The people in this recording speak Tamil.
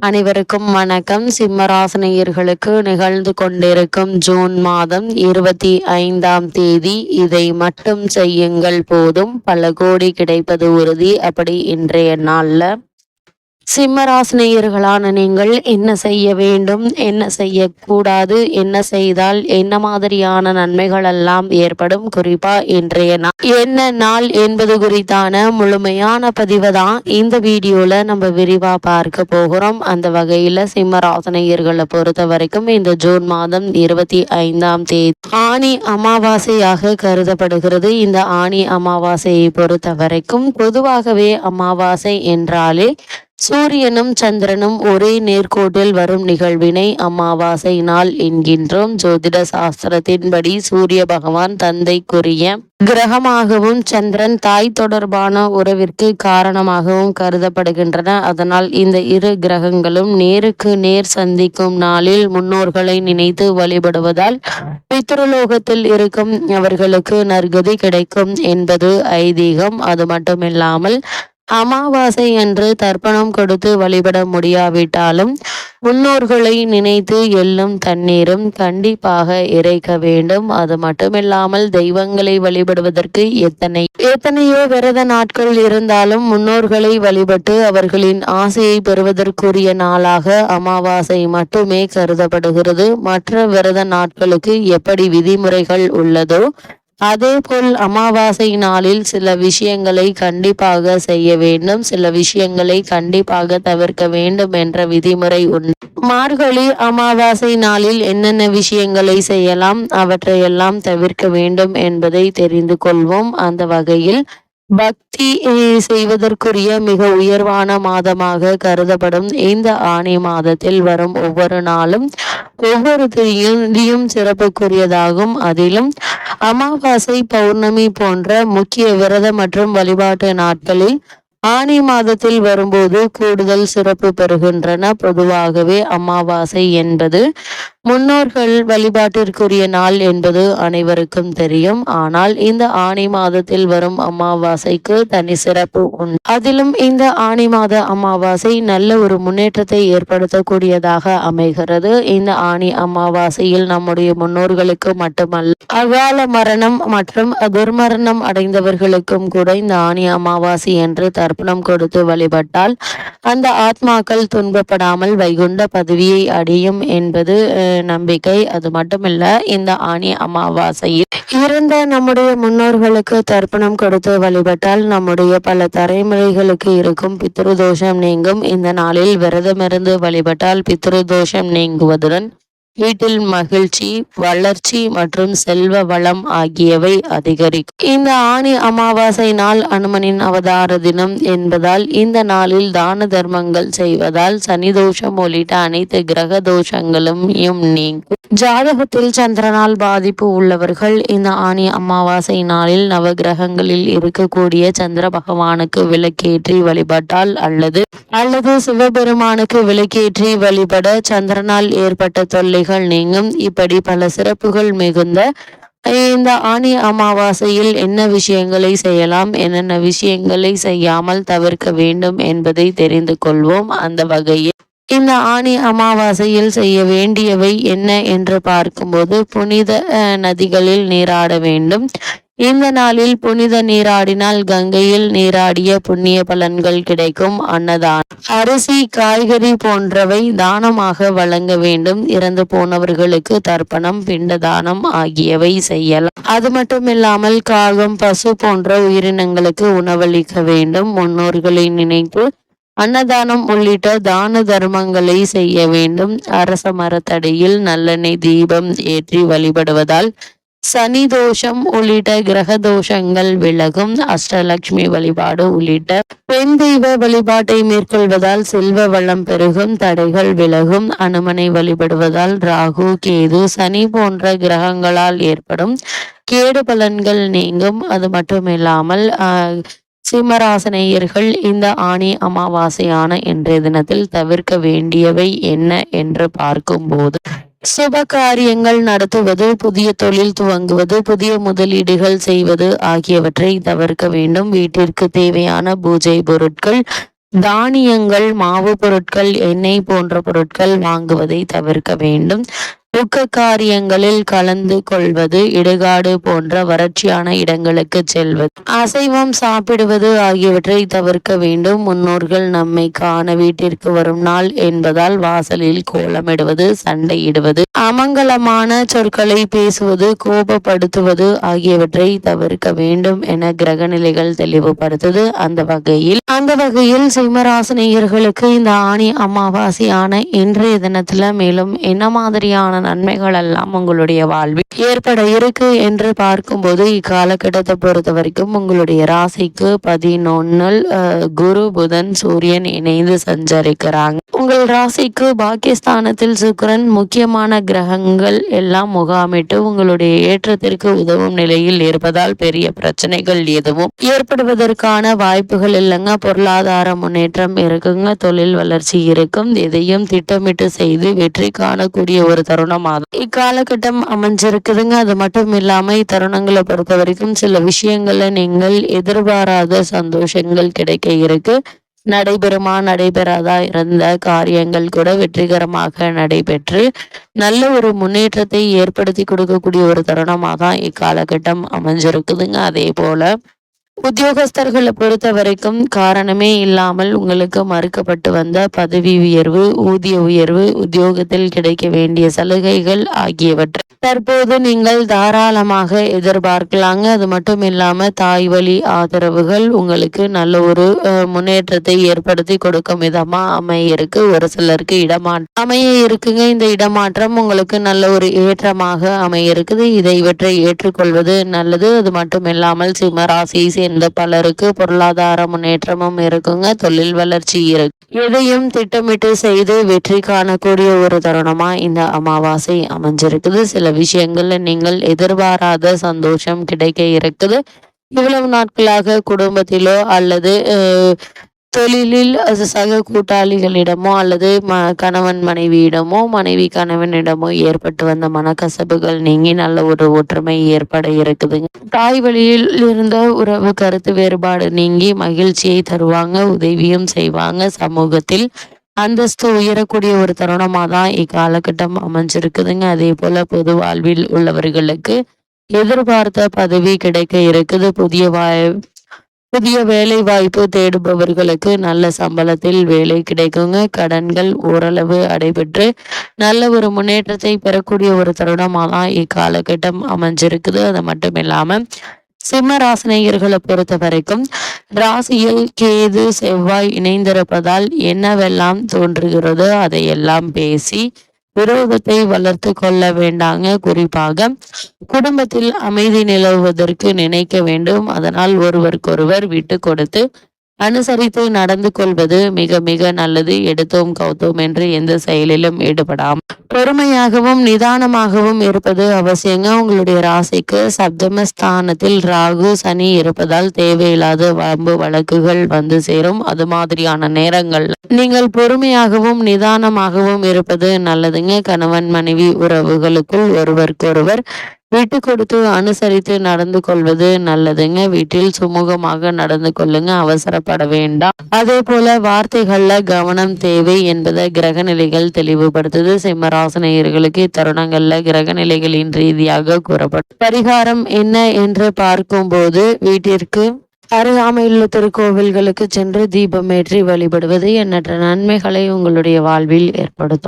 அனைவருக்கும் வணக்கம். சிம்மராசனையர்களுக்கு நிகழ்ந்து கொண்டிருக்கும் ஜூன் மாதம் இருபத்தி ஐந்தாம் தேதி இதை மட்டும் செய்யுங்கள் போதும். பல கோடி கிடைப்பது உறுதி. அப்படி இன்றைய நாள்ல சிம்மராசினியர்களான நீங்கள் என்ன செய்ய வேண்டும் என்ன செய்யக்கூடாது என்ன செய்தால் என்ன மாதிரியான நன்மைகள் எல்லாம் ஏற்படும்? குறிப்பா இன்றைய நாள். என்ன நாள் என்பது குறித்தான முழுமையான பதிவை தான் இந்த வீடியோல நம்ம விரிவா பார்க்க போகிறோம். அந்த வகையில சிம்மராசினியர்களை பொறுத்த வரைக்கும் இந்த ஜூன் மாதம் இருபத்தி ஐந்தாம் தேதி ஆணி அமாவாசையாக கருதப்படுகிறது. இந்த ஆணி அமாவாசையை பொறுத்த வரைக்கும் பொதுவாகவே அமாவாசை என்றாலே சூரியனும் சந்திரனும் ஒரே நேர்கோட்டில் வரும் நிகழ்வினை அமாவாசை நாள் என்கின்றோம். ஜோதிட சாஸ்திரத்தின்படி சூரிய பகவான் தந்தைக்குரிய கிரகமாகவும் சந்திரன் தாய் தொடர்பான உறவிற்கு காரணமாகவும் கருதப்படுகின்றன. அதனால் இந்த இரு கிரகங்களும் நேருக்கு நேர் சந்திக்கும் நாளில் முன்னோர்களை நினைத்து வழிபடுவதால் பித்ருலோகத்தில் இருக்கும் அவர்களுக்கு நற்கதி கிடைக்கும் என்பது ஐதீகம். அது மட்டுமில்லாமல் அமாவாசை அன்று தர்ப்பணம் கொடுத்து வழிபட முடியாவிட்டாலும் முன்னோர்களை நினைத்து எள்ளும் தண்ணீரும் கண்டிப்பாக இறைக்க வேண்டும். அது மட்டுமில்லாமல் தெய்வங்களை வழிபடுவதற்கு எத்தனை எத்தனையோ விரத நாட்கள் இருந்தாலும் முன்னோர்களை வழிபட்டு அவர்களின் ஆசையை பெறுவதற்குரிய நாளாக அமாவாசை மட்டுமே கருதப்படுகிறது. மற்ற விரத நாட்களுக்கு எப்படி விதிமுறைகள் உள்ளதோ அதேபோல் அமாவாசை நாளில் சில விஷயங்களை கண்டிப்பாக செய்ய வேண்டும். சில விஷயங்களை கண்டிப்பாக தவிர்க்க வேண்டும் என்ற விதிமுறை உண்டு. மார்கழி அமாவாசை நாளில் என்னென்ன விஷயங்களை செய்யலாம்? அவற்றையெல்லாம் தவிர்க்க வேண்டும் என்பதை தெரிந்து கொள்வோம். அந்த வகையில் பக்தி செய்வதற்குரிய மிக உயர்வான மாதமாக கருதப்படும் இந்த ஆணி மாதத்தில் வரும் ஒவ்வொரு நாளும் ஒவ்வொரு திரியும் சிறப்புக்குரியதாகும். அதிலும் அமாவாசை பௌர்ணமி போன்ற முக்கிய விரத மற்றும் வழிபாட்டு நாட்களில் ஆனி மாதத்தில் வரும்போது கூடுதல் சிறப்பு பெறுகின்றன. பொதுவாகவே அமாவாசை என்பது முன்னோர்கள் வழிபாட்டிற்குரிய நாள் என்பது அனைவருக்கும் தெரியும். ஆனால் இந்த ஆணி மாதத்தில் வரும் அமாவாசைக்கு தனி சிறப்பு உண்டு அதிலும் இந்த ஆணி மாத அமாவாசை நல்ல ஒரு முன்னேற்றத்தை ஏற்படுத்தக்கூடியதாக அமைகிறது. இந்த ஆணி அமாவாசையில் நம்முடைய முன்னோர்களுக்கு மட்டுமல்ல அகால மரணம் மற்றும் துர்மரணம் அடைந்தவர்களுக்கும் கூட இந்த ஆணி அமாவாசை என்று தர்ப்பணம் கொடுத்து வழிபட்டால் அந்த ஆத்மாக்கள் துன்பப்படாமல் வைகுண்ட பதவியை அடையும் என்பது நம்பிக்கை. அது மட்டுமில்ல இந்த ஆணி அமாவாசையில் இருந்த நம்முடைய முன்னோர்களுக்கு தர்ப்பணம் கொடுத்து வழிபட்டால் நம்முடைய பல தலைமுறைகளுக்கு இருக்கும் பித்ருதோஷம் நீங்கும். இந்த நாளில் விரதமிருந்து வழிபட்டால் பித்ருதோஷம் நீங்குவதுடன் வீட்டில் மகிழ்ச்சி வளர்ச்சி மற்றும் செல்வ வளம் ஆகியவை அதிகரிக்கும். இந்த ஆணி அமாவாசை நாள் அனுமனின் அவதார தினம் என்பதால் இந்த நாளில் தான தர்மங்கள் செய்வதால் சனி தோஷம் உள்ளிட்ட அனைத்து கிரக தோஷங்களும் நீங்கும். ஜாதகத்தில் சந்திரனால் பாதிப்பு உள்ளவர்கள் இந்த ஆணி அமாவாசை நாளில் நவகிரகங்களில் இருக்கக்கூடிய சந்திர பகவானுக்கு விளக்கேற்றி வழிபட்டால் அல்லது அல்லது சிவபெருமானுக்கு விளக்கேற்றி வழிபட சந்திரனால் ஏற்பட்ட தொல்லைகள் நீங்கும். இப்படி பல சிறப்புகள் மிகுந்த இந்த ஆணி அமாவாசையில் என்ன விஷயங்களை செய்யலாம் என்னென்ன விஷயங்களை செய்யாமல் தவிர்க்க வேண்டும் என்பதை தெரிந்து கொள்வோம். அந்த வகையில் இந்த ஆணி அமாவாசையில் செய்ய வேண்டியவை என்ன என்று பார்க்கும்போது புனித நதிகளில் நீராட வேண்டும். இந்த நாளில் புனித நீராடினால் கங்கையில் நீராடிய புண்ணிய பலன்கள் கிடைக்கும். அன்னதான் அரிசி காய்கறி போன்றவை தானமாக வழங்க வேண்டும். இறந்து போனவர்களுக்கு தர்ப்பணம் பிண்ட தானம் ஆகியவை செய்யலாம். அது மட்டுமில்லாமல் காகம் பசு போன்ற உயிரினங்களுக்கு உணவளிக்க வேண்டும். முன்னோர்களை நினைத்து அன்னதானம் உள்ளிட்ட தான தர்மங்களை செய்ய வேண்டும். அரச மரத்தடியில் நல்லெண்ணெய் தீபம் ஏற்றி வழிபடுவதால் சனி தோஷம் உள்ளிட்ட கிரக தோஷங்கள் விலகும். அஷ்டலட்சுமி வழிபாடு உள்ளிட்ட பெண் தெய்வ வழிபாட்டை மேற்கொள்வதால் செல்வ வளம் பெருகும் தடைகள் விலகும். அனுமனை வழிபடுவதால் ராகு கேது சனி போன்ற கிரகங்களால் ஏற்படும் கேடு பலன்கள் நீங்கும். அது மட்டுமில்லாமல் சிம்மராசனேயர்கள் இந்த ஆணி அமாவாசையான இன்றைய தினத்தில் தவிர்க்க வேண்டியவை என்ன என்று பார்க்கும்போது சுப காரியங்கள் நடத்துவது புதிய தொழில் துவங்குவது புதிய முதலீடுகள் செய்வது ஆகியவற்றை தவிர்க்க வேண்டும். வீட்டிற்கு தேவையான பூஜை பொருட்கள் தானியங்கள் மாவு பொருட்கள் எண்ணெய் போன்ற பொருட்கள் வாங்குவதை தவிர்க்க வேண்டும். துக்க காரியங்களில் கலந்து கொள்வது இடுகாடு போன்ற வறட்சியான இடங்களுக்கு செல்வது. அசைவம் சாப்பிடுவது ஆகியவற்றை தவிர்க்க வேண்டும். முன்னோர்கள் நம்மை காண வீட்டிற்கு வரும் நாள் என்பதால் வாசலில் கோலமிடுவது சண்டையிடுவது அமங்கலமான சொற்களை பேசுவது கோபப்படுத்துவது ஆகியவற்றை தவிர்க்க வேண்டும் என கிரக நிலைகள் தெளிவுபடுத்துது. அந்த வகையில் அந்த வகையில் சிம்மராசனியர்களுக்கு இந்த ஆணி அமாவாசையான இன்றைய தினத்துல மேலும் என்ன மாதிரியான நன்மைகள் எல்லாம் உங்களுடைய வாழ்வில் ஏற்பட இருக்கு என்று பார்க்கும்போது இக்காலகட்டத்தை பொறுத்த வரைக்கும் உங்களுடைய ராசிக்கு பதினொன்னில் குரு புதன் சூரியன் இணைந்து சஞ்சரிக்கிறாங்க. உங்கள் ராசிக்கு பாகிஸ்தானத்தில் சுக்கரன் முக்கியமான கிரகங்கள் எல்லாம் முகாமிட்டு உங்களுடைய ஏற்றத்திற்கு உதவும் நிலையில் இருப்பதால் பெரிய பிரச்சனைகள் எதுவும் ஏற்படுவதற்கான வாய்ப்புகள் இல்லைங்க. பொருளாதார முன்னேற்றம் இருக்குங்க. தொழில் வளர்ச்சி இருக்கும். எதையும் திட்டமிட்டு செய்து வெற்றி காணக்கூடிய ஒரு தருணம் தருணமாக இக்காலகட்டம் அமைஞ்சிருக்குதுங்க. அது மட்டும் இல்லாம இத்தருணங்களை பொறுத்த வரைக்கும் சில விஷயங்கள்ல நீங்கள் எதிர்பாராத சந்தோஷங்கள் கிடைக்க இருக்கு. நடைபெறுமா நடைபெறாதா இருந்த காரியங்கள் கூட வெற்றிகரமாக நடைபெற்று நல்ல ஒரு முன்னேற்றத்தை ஏற்படுத்தி கொடுக்கக்கூடிய ஒரு தருணமாக தான் இக்காலகட்டம் அமைஞ்சிருக்குதுங்க. அதே போல உத்தியோகஸ்தர்களை பொறுத்த வரைக்கும் காரணமே இல்லாமல் உங்களுக்கு மறுக்கப்பட்டு வந்த பதவி உயர்வு ஊதிய உயர்வு உத்தியோகத்தில் கிடைக்க வேண்டிய சலுகைகள் ஆகியவற்றை தற்போது நீங்கள் தாராளமாக எதிர்பார்க்கலாங்க. அது மட்டும் இல்லாம தாய் வழி ஆதரவுகள் உங்களுக்கு நல்ல ஒரு முன்னேற்றத்தை ஏற்படுத்தி கொடுக்கும் விதமா அமைய இருக்கு. ஒரு சிலருக்கு இடமாற்றம் அமைய இருக்குங்க. இந்த இடமாற்றம் உங்களுக்கு நல்ல ஒரு ஏற்றமாக அமைய இருக்குது. இதை இவற்றை ஏற்றுக்கொள்வது நல்லது. அது மட்டும் இல்லாமல் சிம்மராசி ராசி பலருக்கு பொருளாதார முன்னேற்றமும் இருக்குங்க. தொழில் வளர்ச்சி இருக்கு. எதையும் திட்டமிட்டு செய்து வெற்றி காணக்கூடிய ஒரு தருணமா இந்த அமாவாசை அமைஞ்சிருக்குது. சில விஷயங்கள்ல நீங்கள் எதிர்பாராத சந்தோஷம் கிடைக்க இருக்குது. இவ்வளவு நாட்களாக குடும்பத்திலோ அல்லது தொழிலில் அது சக கூட்டாளிகளிடமோ அல்லது ம கணவன் மனைவியிடமோ மனைவி கணவனிடமோ ஏற்பட்டு வந்த மனக்கசப்புகள் நீங்கி நல்ல ஒரு ஒற்றுமை ஏற்பட இருக்குதுங்க. தாய் வழியில் இருந்த உறவு கருத்து வேறுபாடு நீங்கி மகிழ்ச்சியை தருவாங்க உதவியும் செய்வாங்க. சமூகத்தில் அந்தஸ்து உயரக்கூடிய ஒரு தருணமாக தான் இக்காலகட்டம் அமைஞ்சிருக்குதுங்க. அதே போல பொது வாழ்வில் உள்ளவர்களுக்கு எதிர்பார்த்த பதவி கிடைக்க இருக்குது. புதிய வாய் புதிய வேலை வாய்ப்பு தேடுபவர்களுக்கு நல்ல சம்பளத்தில் வேலை கிடைக்குங்க. கடன்கள் ஓரளவு அடைபெற்று நல்ல ஒரு முன்னேற்றத்தை பெறக்கூடிய ஒரு தருணமாக தான் இக்காலகட்டம் அமைஞ்சிருக்குது. அது மட்டும் இல்லாம சிம்ம ராசினியர்களை பொறுத்த வரைக்கும் ராசியில் கேது செவ்வாய் இணைந்திருப்பதால் என்னவெல்லாம் தோன்றுகிறதோ அதையெல்லாம் பேசி விரோதத்தை வளர்த்து கொள்ள வேண்டாங்க. குறிப்பாக குடும்பத்தில் அமைதி நிலவுவதற்கு நினைக்க வேண்டும். அதனால் ஒருவருக்கொருவர் விட்டு கொடுத்து அனுசரித்து நடந்து கொள்வது மிக மிக நல்லது. எடுத்தோம் கவுத்தோம் என்று எந்த செயலிலும் ஈடுபடாம் பொறுமையாகவும் நிதானமாகவும் இருப்பது அவசியங்க. உங்களுடைய ராசிக்கு சப்தமஸ்தானத்தில் ராகு சனி இருப்பதால் தேவையில்லாத வம்பு வழக்குகள் வந்து சேரும். அது மாதிரியான நேரங்கள். நீங்கள் பொறுமையாகவும் நிதானமாகவும் இருப்பது நல்லதுங்க. கணவன் மனைவி உறவுகளுக்குள் ஒருவருக்கொருவர் விட்டு கொடுத்து அனுசரித்து நடந்து கொள்வது நல்லதுங்க. வீட்டில் சுமூகமாக நடந்து கொள்ளுங்க. அவசரப்பட வேண்டாம். அதே போல வார்த்தைகள்ல கவனம் தேவை என்பதை கிரக நிலைகள் தெளிவுபடுத்துது. சிம்மராசனையர்களுக்கு இத்தருணங்கள்ல கிரக நிலைகளின் ரீதியாக கூறப்படும் பரிகாரம் என்ன என்று பார்க்கும்போது வீட்டிற்கு அருகாமையுள்ள திருக்கோவில்களுக்கு சென்று தீபமேற்றி வழிபடுவது எண்ணற்ற நன்மைகளை உங்களுடைய வாழ்வில் ஏற்படுத்தும்.